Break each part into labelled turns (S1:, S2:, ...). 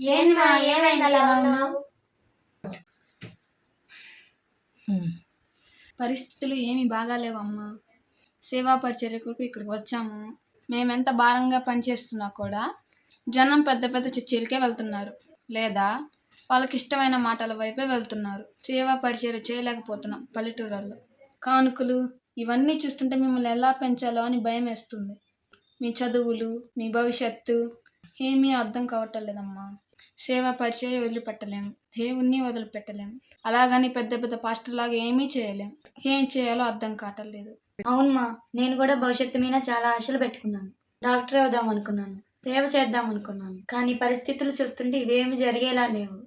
S1: ఏంది మా ఏమైంది అలా ఉన్నావు
S2: పరిస్థితులు ఏమీ బాగాలేవమ్మా. సేవా పరిచర్యకు ఇక్కడికి వచ్చాము. మేమెంత భారంగా పనిచేస్తున్నా కూడా జనం పెద్ద పెద్ద చర్చలకే వెళ్తున్నారు. లేదా వాళ్ళకి ఇష్టమైన మాటల వైపే వెళ్తున్నారు. సేవా పరిచర్య చేయలేకపోతున్నాం పల్లెటూళ్ళల్లో కానుకలు ఇవన్నీ చూస్తుంటే మిమ్మల్ని ఎలా పెంచాలో అని భయం వేస్తుంది. మీ చదువులు మీ భవిష్యత్తు ఏమీ అర్థం కావటం లేదమ్మా సేవా పరిచయం వదిలిపెట్టలేము. దేవుణ్ణి వదిలిపెట్టలేము. అలాగని పెద్ద పెద్ద పాస్టర్ లాగా ఏమీ చేయలేం ఏం చేయాలో అర్థం కావటం లేదు.
S1: అవునమ్మా నేను కూడా భవిష్యత్తు మీద చాలా ఆశలు పెట్టుకున్నాను. డాక్టర్ అవుదాం అనుకున్నాను. సేవ చేద్దాం అనుకున్నాను. కానీ పరిస్థితులు చూస్తుంటే ఇవేమి జరిగేలా లేవు.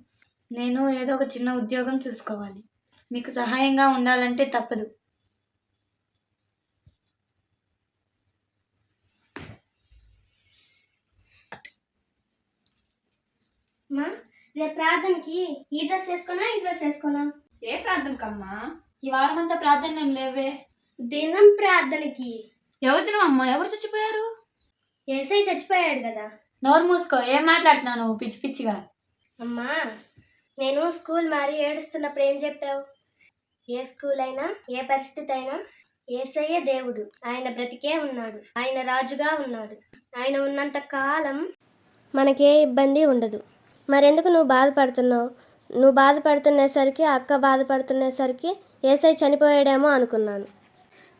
S1: నేను ఏదో ఒక చిన్న ఉద్యోగం చూసుకోవాలి. మీకు సహాయంగా ఉండాలంటే తప్పదు.
S3: మా రేపు ప్రార్థనకి ఈ డ్రెస్ వేసుకోనా ఈ డ్రెస్ వేసుకోనా
S2: ఏ ప్రార్థనకమ్మా?
S1: ఈ వారం అంతా ప్రార్థనలు ఏం లేవే.
S3: దినం ప్రార్థనకి.
S2: ఎవరు అమ్మా? ఎవరు చచ్చిపోయారు?
S3: ఏసై చచ్చిపోయాడు కదా.
S1: నోరు మూసుకో ఏం మాట్లాడుతున్నావు నువ్వు? పిచ్చి పిచ్చిగా.
S3: అమ్మా నేను స్కూల్ మారి ఏడుస్తున్నప్పుడు ఏం చెప్పావు? ఏ స్కూల్ అయినా ఏ పరిస్థితి అయినా ఏసయ్య దేవుడు. ఆయన బ్రతికే ఉన్నాడు. ఆయన రాజుగా ఉన్నాడు. ఆయన ఉన్నంత కాలం మనకే ఇబ్బంది ఉండదు. మరెందుకు నువ్వు బాధపడుతున్నావు? నువ్వు బాధపడుతునేసరికి అక్క బాధపడుతునేసరికి ఏసై చనిపోయాడేమో అనుకున్నాను.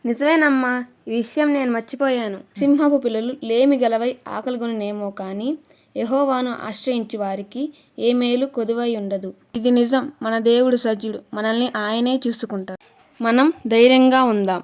S4: నిజమేనమ్మా ఈ విషయం నేను మర్చిపోయాను. సింహపు పిల్లలు లేమి గలవై ఆకలిగొనేమో కానీ యహోవాను ఆశ్రయించి వారికి ఏ మేలు కొదువై ఉండదు. ఇది నిజం మన దేవుడు సజ్జుడు మనల్ని ఆయనే చూసుకుంటాడు. మనం ధైర్యంగా ఉందాం.